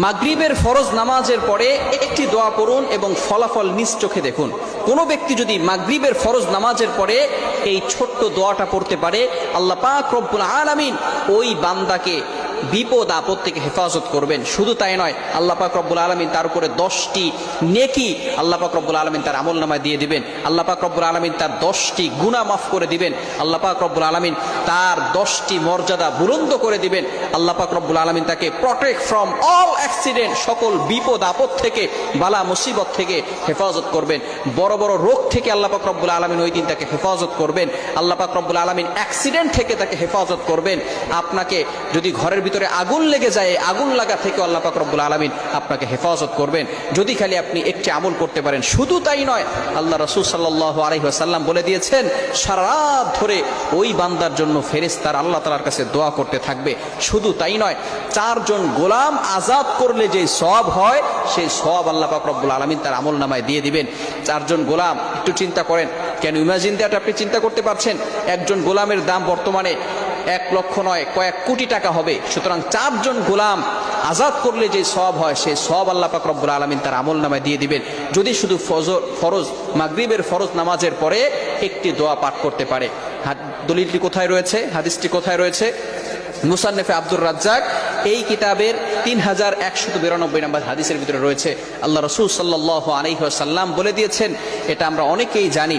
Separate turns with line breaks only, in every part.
মাগরিবের ফরজ নামাজের পরে একটি দোয়া পড়ুন এবং ফলাফল নিজ চোখে দেখুন। কোনো ব্যক্তি যদি মাগরিবের ফরজ নামাজের পরে এই ছোট্ট দোয়াটা পড়তে পারে, আল্লাহ পাক রব্বুল আলামিন ওই বান্দাকে বিপদ আপদ থেকে হেফাজত করবেন। শুধু তাই নয়, আল্লাহ পাক রব্বুল আলমিন তার উপরে দশটি নেকি আল্লাহ পাক রব্বুল আলমিন তার আমল নামায় দিয়ে দিবেন। আল্লাহ পাক রব্বুল আলমিন তার দশটি গুণা মাফ করে দিবেন। আল্লাহ পাক রব্বুল আলমিন তার দশটি মর্যাদা বুলন্দ করে দিবেন। আল্লাহ পাক রব্বুল আলমিন তাকে প্রটেক্ট ফ্রম অল অ্যাক্সিডেন্ট সকল বিপদ আপদ থেকে, বালা মুসিবত থেকে হেফাজত করবেন। বড় বড় রোগ থেকে আল্লাহ পাক রব্বুল আলমিন ওই দিন তাকে হেফাজত করবেন। আল্লাহ পাক রব্বুল আলমিন অ্যাক্সিডেন্ট থেকে তাকে হেফাজত করবেন। আপনাকে যদি ঘরের ভিতরে আগুন লেগে যায় আগুন লাগা থেকে আল্লাহ পাক রব্বুল আলমিন আপনাকে হেফাজত করবেন। যদি খালি আপনি একটি আমল করতে পারেন, শুধু তাই নয়, আল্লাহ রসুল সাল্লাহ আলহিহাসাল্লাম বলে দিয়েছেন, সারা ধরে ওই বান্দার জন্য ফেরেস তার আল্লাহ তালার কাছে দোয়া করতে থাকবে। শুধু তাই নয়, চারজন গোলাম আজাদ করলে যে সব হয়, সেই সব আল্লাহ পাক রব্বুল আলমিন তার আমল নামায় দিয়ে দিবেন। চারজন গোলাম, একটু চিন্তা করেন, কেন ইমাজিন দেওয়াটা আপনি চিন্তা করতে পারছেন? একজন গোলামের দাম বর্তমানে এক লক্ষ নয়, কয়েক কোটি টাকা হবে। সুতরাং চারজন গোলাম আজাদ করলে যে সব হয় সেই সব আল্লাহ পাক রব্বুল আলমিন তার আমল নামায় দিয়ে দিবেন। যদি শুধু ফজর, ফরজ, মাগরিবের ফরজ নামাজের পরে একটি দোয়া পাঠ করতে পারে। দলিলটি কোথায় রয়েছে? হাদিসটি কোথায় রয়েছে? মুসান্নেফে আব্দুর রাজ্জাক, এই কিতাবের তিন হাজার একশত বিরানব্বই নম্বর হাদিসের ভিতরে রয়েছে। আল্লাহ রসুল সাল্লাহ আলহিহাসাল্লাম বলে দিয়েছেন, এটা আমরা অনেকেই জানি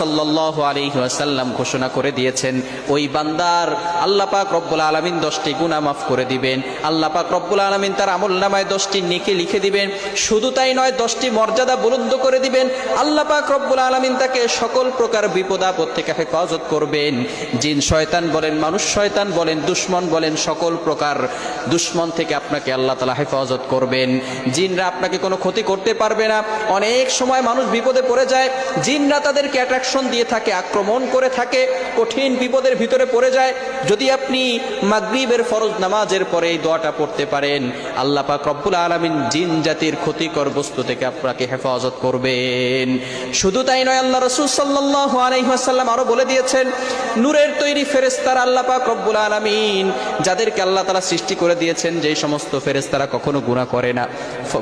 সাল্লাহ আলাইহি ওয়াসাল্লাম ঘোষণা করে দিয়েছেন, ওই বান্দার আল্লাহ পাক রব্বুল আলমিন দশটি গুনাহ মাফ করে দিবেন। আল্লাহ পাক রব্বুল আলমিন তার আমল নামায় দশটি নেকে লিখে দিবেন। শুধু তাই নয়, দশটি মর্যাদা বুলন্দ করে দিবেন। আল্লাহ পাক রব্বুল আলমিন তাকে সকল প্রকার বিপদ আপদ থেকে হেফাজত করবেন। জিন শয়তান বলেন, মানুষ শয়তান বলেন, দুশ্মন বলেন, সকল প্রকার দুশ্মন থেকে আপনাকে আল্লাহ তালা হেফাজত করবেন। জিনরা আপনাকে কোনো ক্ষতি করতে পারবে না। অনেক সময় মানুষ বিপদে পড়ে যায়। জিনরা তাদেরকে অ্যাট্রাকশন দিয়ে থাকে, আক্রমণ করে থাকে। কঠিন বিপদের ভিতরে পড়ে যায়। যদি আপনি মাগরিবের ফরজ নামাজের পরে এই দোয়াটা পড়তে পারেন, আল্লাহ পাক রব্বুল আলমিন জিন জাতির ক্ষতিকর বস্তু থেকে আপনাকে হেফাজত করবেন। শুধু তাই নয়, আল্লাহ রসুল সাল্লাহ আলহিহাসাল্লাম আরও বলে দিয়েছেন, নূরের তৈরি ফেরেস্তার আল্লাহ পাক রব্বুল আলমিন, যাদেরকে আল্লাহ তালা সৃষ্টি করে দিয়েছেন যেই সমস্ত ফেরেস্তারা কখনো গুণা করে না।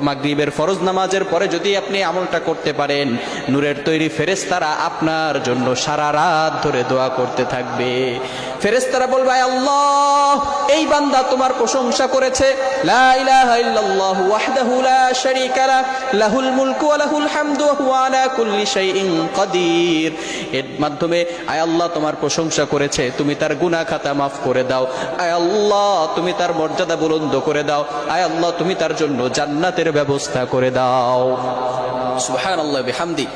মাগরিবের ফরজ নামাজের পরে যদি আপনি আমলটা করতে পারেন, নূরের তৈরি ফেরেস্তারা আপনার জন্য সারা রাত ধরে দোয়া করতে থাকবে। ফেরেস্তারা বলবে আল্লাহ, এই বান্দা তোমার প্রশংসা করেছে। এর মাধ্যমে তোমার প্রশংসা করেছে। তুমি তার গুনাহ খাতা মাফ করে দাও। আয় আল্লাহ, তুমি তার মর্যাদা বুলন্দ করে দাও। আয় আল্লাহ তুমি তার জন্য জান্নাতের ব্যবস্থা করে দাও। সুবহানাল্লাহ বিহামদি।